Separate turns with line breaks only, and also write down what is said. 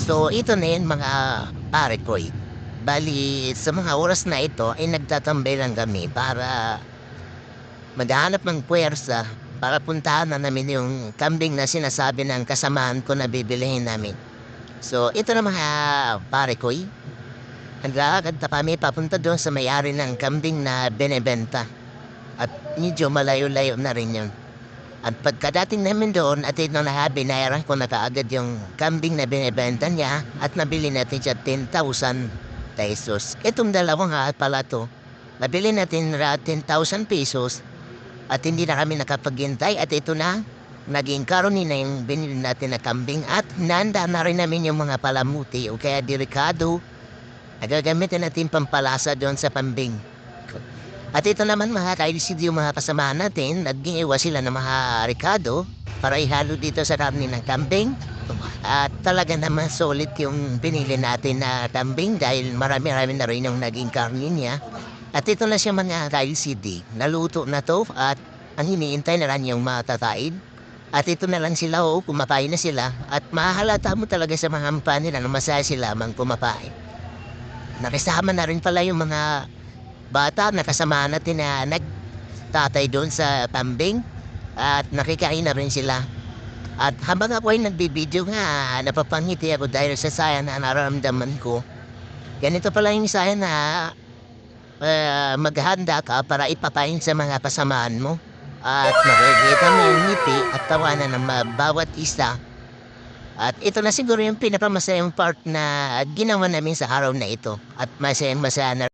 So, ito na yun mga pare ko. Bali, sa mga oras na ito ay nagtatambay lang kami para maghanap ng puwersa para puntahan na namin yung kambing na sinasabi ng kasamahan ko na bibilihin namin. So, ito na mga pare ko eh. Naglalakad na kami papunta doon sa may-ari ng kambing na benebenta. At medyo malayo-layo na rin yun. At pagkadating namin doon at ito na binayaran ko na kaagad yung kambing na binibenta niya at nabili natin siya 10,000 pesos. Itong dalawang nga pala to, nabili natin ra 10,000 pesos at hindi na kami nakapaghintay at ito na, naging karoni na yung binili natin na kambing at nanda na rin namin yung mga palamuti o kaya delikado na gagamitin natin pampalasa doon sa pambing. At ito naman mga kailisid yung mga kasamahan natin, nag-iiwa sila ng mga ricado para ihalo dito sa karne ng kambing. At talaga naman solid yung pinili natin na kambing dahil marami-rami na rin yung naging karne niya. At ito na siya mga kailisid, naluto na to at ang hiniintay na lang yung mga tataid. At ito na lang sila o kumakain na sila at mahalata mo talaga sa mga mpa nila na masaya sila mang kumakain. Nakisama na rin pala yung mga bata na kasama natin na nagtatay doon sa pambing at nakikain na rin sila. At habang ako ay nagbibideo nga, napapangiti ako dahil sa saya na nararamdaman ko. Ganito pala yung saya na uh, maghanda ka para ipapain sa mga kasamaan mo. At makikita mo yung ngiti at tawanan ng bawat isa. At ito na siguro yung pinakamasayang part na ginawa namin sa araw na ito. At masayang masaya na